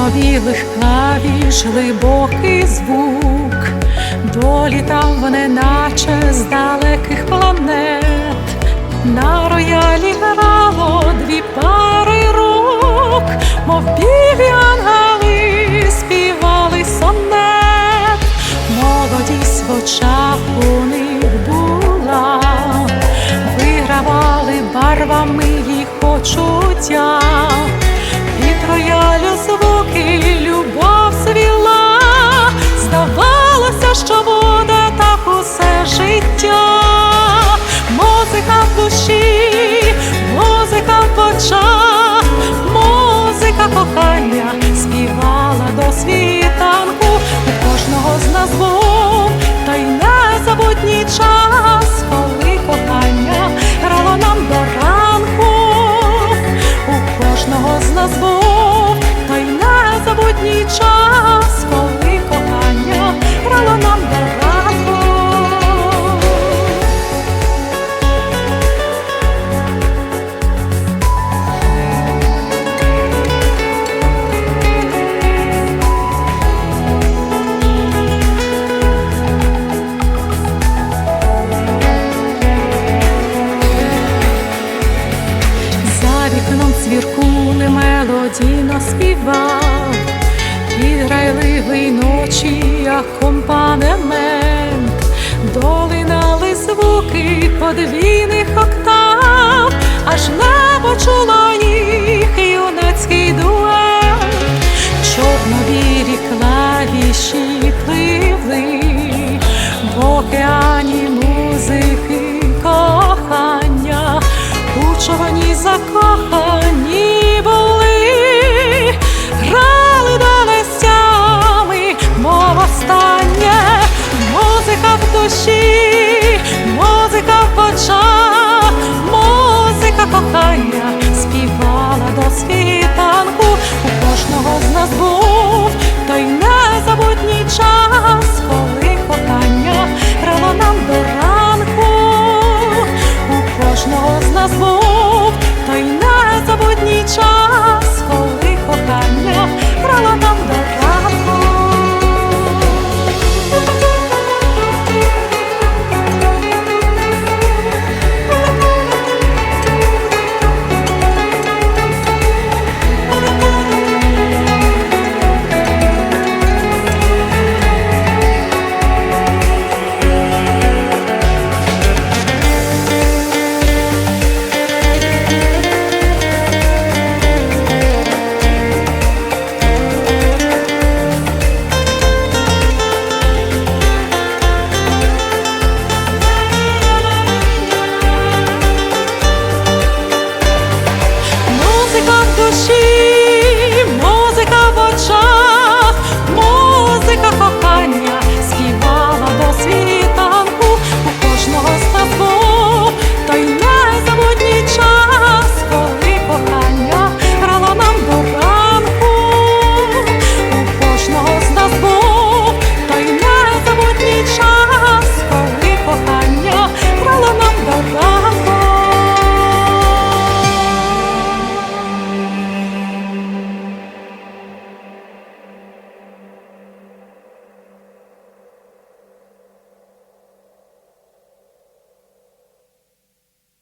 Чорно-білих клавіш глибокий звук, долітав неначе з далеких планет. На роялі грало дві пари рук, мов білі ангели співали сонет, молодість в очах у них була, вигравали барвами їх почуття, кожного з нас був той незабутній час, мелодійно співав, під грайливий ночі акомпанемент, долинали звуки подвійних октав, аж небо чуло їх юнацький дует, чорно-білі клавіші пливли в океані музики кохання. У човні закоханих